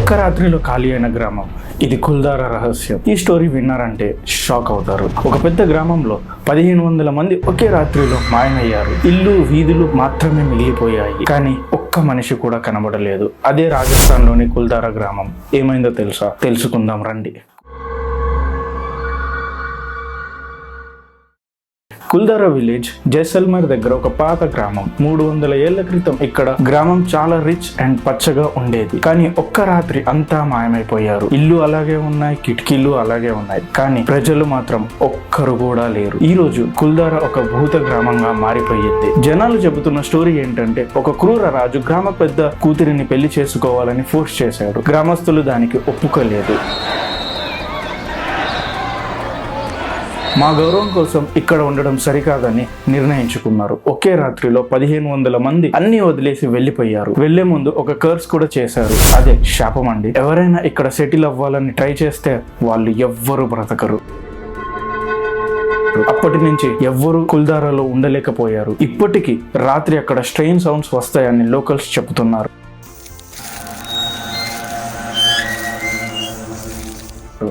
ఒక్క రాత్రిలో ఖాళీ అయిన గ్రామం. ఇది కుల్దార రహస్యం. ఈ స్టోరీ విన్నారంటే షాక్ అవుతారు. ఒక పెద్ద గ్రామంలో పదిహేను వందల మంది ఒకే రాత్రిలో మాయమయ్యారు. ఇల్లు వీధులు మాత్రమే మిగిలిపోయాయి. కానీ ఒక్క మనిషి కూడా కనబడలేదు. అదే రాజస్థాన్లోని కుల్దారా గ్రామం. ఏమైందో తెలుసా? తెలుసుకుందాం రండి. కుల్దారా విలేజ్ జైసల్మర్ దగ్గర ఒక పాత గ్రామం. మూడు వందల ఏళ్ళ క్రితం ఇక్కడ గ్రామం చాలా రిచ్ అండ్ పచ్చగా ఉండేది. కానీ ఒక్క రాత్రి అంతా మాయమైపోయారు. ఇల్లు అలాగే ఉన్నాయి కిటికీలు అలాగే ఉన్నాయి. కానీ ప్రజలు మాత్రం ఒక్కరు కూడా లేరు. ఈ రోజు కుల్దారా ఒక భూత గ్రామంగా మారిపోయింది. జనాలు చెబుతున్న స్టోరీ ఏంటంటే ఒక క్రూర రాజు గ్రామ పెద్ద కూతురిని పెళ్ళి చేసుకోవాలని ఫోర్స్ చేశాడు. గ్రామస్తులు దానికి ఒప్పుకోలేదు. మా గౌరవం కోసం ఇక్కడ ఉండడం సరికాదని నిర్ణయించుకున్నారు. ఒకే రాత్రిలో పదిహేను వందల మంది అన్ని వదిలేసి వెళ్ళిపోయారు. వెళ్ళే ముందు ఒక కర్స్ కూడా చేశారు. అదే శాపం అండి. ఎవరైనా ఇక్కడ సెటిల్ అవ్వాలని ట్రై చేస్తే వాళ్ళు ఎవ్వరు బ్రతకరు. అప్పటి నుంచి ఎవ్వరూ కుల్దారాలో ఉండలేకపోయారు. ఇప్పటికీ రాత్రి అక్కడ స్ట్రెయిన్ సౌండ్స్ వస్తాయని లోకల్స్ చెబుతున్నారు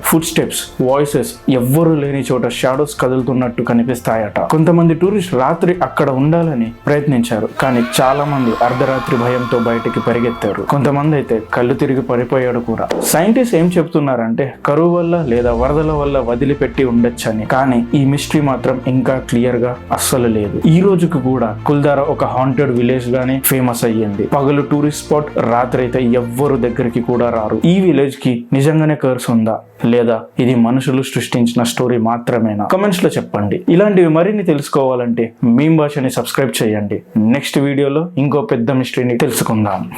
ఫుడ్ స్టెప్స్ వాయిసెస్ ఎవ్వరూ లేని చోట షాడోస్ కదులుతున్నట్టు కనిపిస్తాయట. కొంతమంది టూరిస్ట్ రాత్రి అక్కడ ఉండాలని ప్రయత్నించారు కానీ చాలా మంది అర్ధరాత్రి భయంతో బయటికి పరిగెత్తారు. కొంతమంది అయితే కళ్ళు తిరిగి పడిపోయాడు కూడా. సైంటిస్ట్ ఏం చెప్తున్నారంటే కరువు వల్ల లేదా వరదల వల్ల వదిలిపెట్టి ఉండొచ్చని కానీ ఈ మిస్టరీ మాత్రం ఇంకా క్లియర్గా అస్సలు లేదు. ఈ రోజుకు కూడా కుల్దారా ఒక హాంటెడ్ విలేజ్ గానే ఫేమస్ అయ్యింది. పగలు టూరిస్ట్ స్పాట్ రాత్రి అయితే ఎవ్వరు దగ్గరికి కూడా రారు. ఈ విలేజ్కి నిజంగానే కర్స్ ఉందా? లేదా ఇది మనుషులు సృష్టించిన స్టోరీ మాత్రమేనా? కమెంట్స్లో చెప్పండి. ఇలాంటివి మరిన్ని తెలుసుకోవాలంటే మీ భాషని సబ్స్క్రైబ్ చేయండి. నెక్స్ట్ వీడియోలో ఇంకో పెద్ద మిస్టరీని తెలుసుకుందాం.